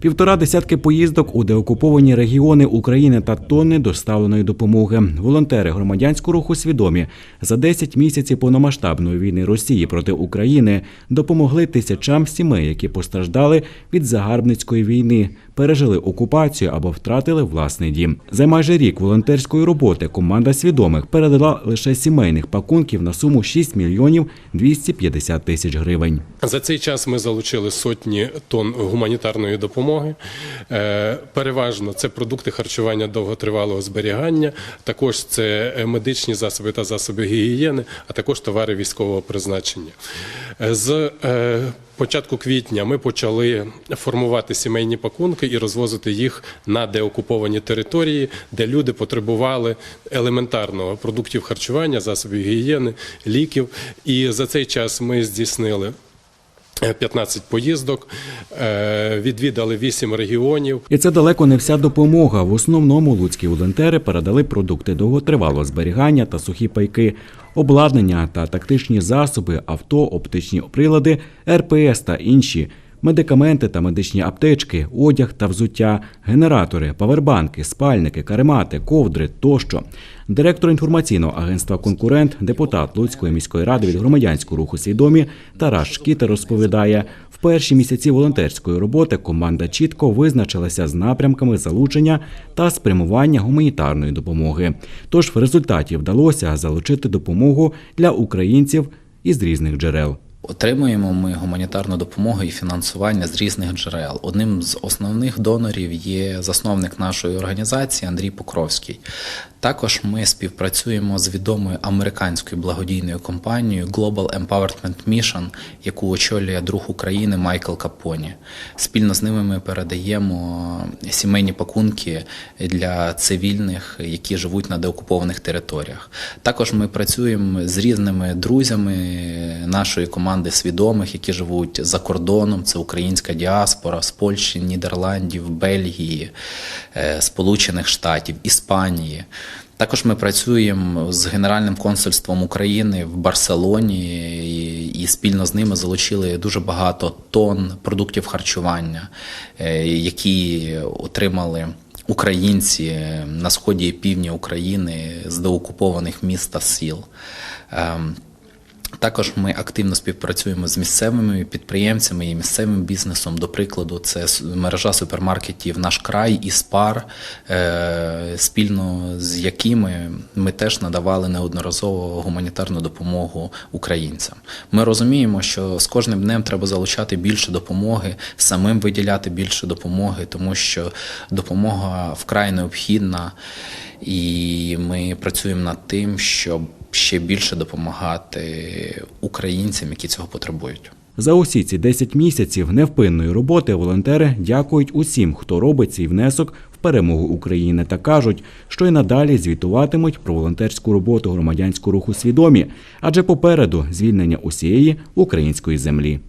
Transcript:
Півтора десятки поїздок у деокуповані регіони України та тонни доставленої допомоги. Волонтери громадянського руху свідомі за 10 місяців повномасштабної війни Росії проти України допомогли тисячам сімей, які постраждали від загарбницької війни, пережили окупацію або втратили власний дім. За майже рік волонтерської роботи команда свідомих передала лише сімейних пакунків на суму 6 мільйонів 250 тисяч гривень. За цей час ми залучили сотні тонн гуманітарної допомоги. Е, Переважно це продукти харчування довготривалого зберігання, також це е, медичні засоби та засоби гігієни, а також товари військового призначення. Е, З початку квітня ми почали формувати сімейні пакунки і розвозити їх на деокуповані території, де люди потребували елементарного продуктів харчування, засобів гігієни, ліків. І за цей час ми здійснили. 15 поїздок, е, відвідали 8 регіонів. І це далеко не вся допомога. В основному луцькі волонтери передали продукти довготривалого зберігання та сухі пайки, обладнання та тактичні засоби, авто, оптичні прилади, РПС та інші. Медикаменти та медичні аптечки, одяг та взуття, генератори, павербанки, спальники, каремати, ковдри тощо. Директор інформаційного агентства Конкурент, депутат Луцької міської ради від громадянського руху свідомі Тарас Шкіта розповідає, в перші місяці волонтерської роботи команда чітко визначилася з напрямками залучення та спрямування гуманітарної допомоги. Тож в результаті вдалося залучити допомогу для українців із різних джерел. Отримуємо ми гуманітарну допомогу і фінансування з різних джерел. Одним з основних донорів є засновник нашої організації Андрій Покровський. Також ми співпрацюємо з відомою американською благодійною компанією Global Empowerment Mission, яку очолює друг України Майкл Капоні. Спільно з ними ми передаємо сімейні пакунки для цивільних, які живуть на деокупованих територіях. Також ми працюємо з різними друзями нашої команди свідомих, які живуть за кордоном. Це українська діаспора з Польщі, Нідерландів, Бельгії, е, Сполучених Штатів, Іспанії. Також ми працюємо з Генеральним консульством України в Барселоні і, спільно з ними залучили дуже багато тонн продуктів харчування, е, які отримали. Українці на сході і півдні України з деокупованих міст та сіл. Також ми активно співпрацюємо з місцевими підприємцями і місцевим бізнесом. До прикладу, це мережа супермаркетів Наш край і Спар, е, спільно з якими ми теж надавали неодноразово гуманітарну допомогу українцям. Ми розуміємо, що з кожним днем треба залучати більше допомоги, самим виділяти більше допомоги, тому що допомога вкрай необхідна, і ми працюємо над тим, щоб ще більше допомагати українцям, які цього потребують. За усі ці 10 місяців невпинної роботи волонтери дякують усім, хто робить цей внесок в перемогу України та кажуть, що й надалі звітуватимуть про волонтерську роботу громадянського руху свідомі, адже попереду звільнення усієї української землі.